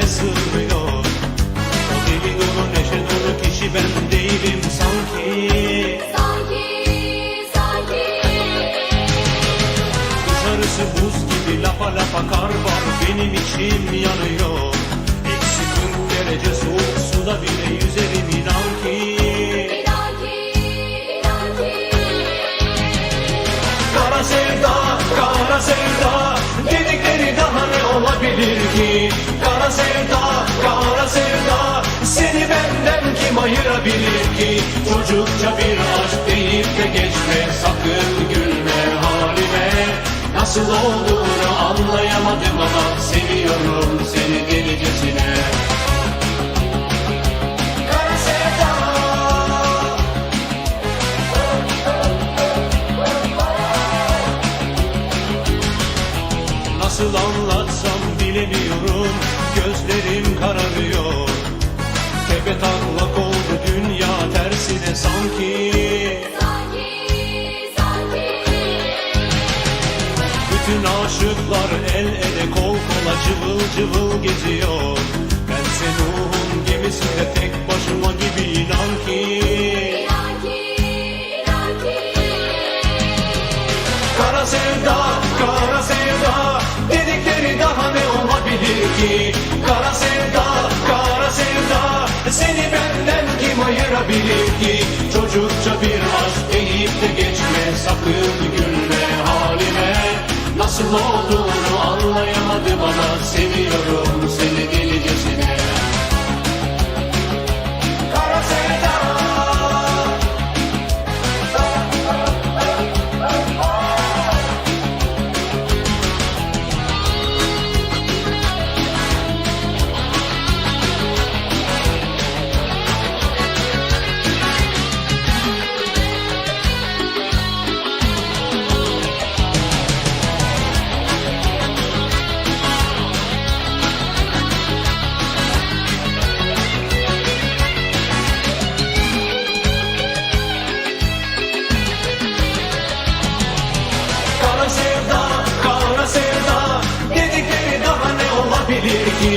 içime sığmıyor. O deli dolu neşe dolu kişi ben değilim sanki. Sanki, sanki. Dışarısı buz gibi lapa lapa kar var Benim içim yanıyor. Eksi 40 derece soğuk suda bile yüzerim inan ki. İnan ki, inan ki. Kara sevda, kara sevda Dedikleri daha ne olabilir ki ayırabilir ki? Çocukça bir aşk deyip de geçme Sakın gülme halime. Nasıl olduğunu anlayamadım ama Seviyorum seni delicesine. Nasıl anlatsam bilemiyorum Gözlerim kararıyor sanki. Sanki, sanki. Bütün aşıklar el ele kol kola cıvıl cıvıl geziyor. Bense Nuh'un gemisinde tek Sakın gülme halime. Nasıl olduğunu anlayamadım ama Seviyorum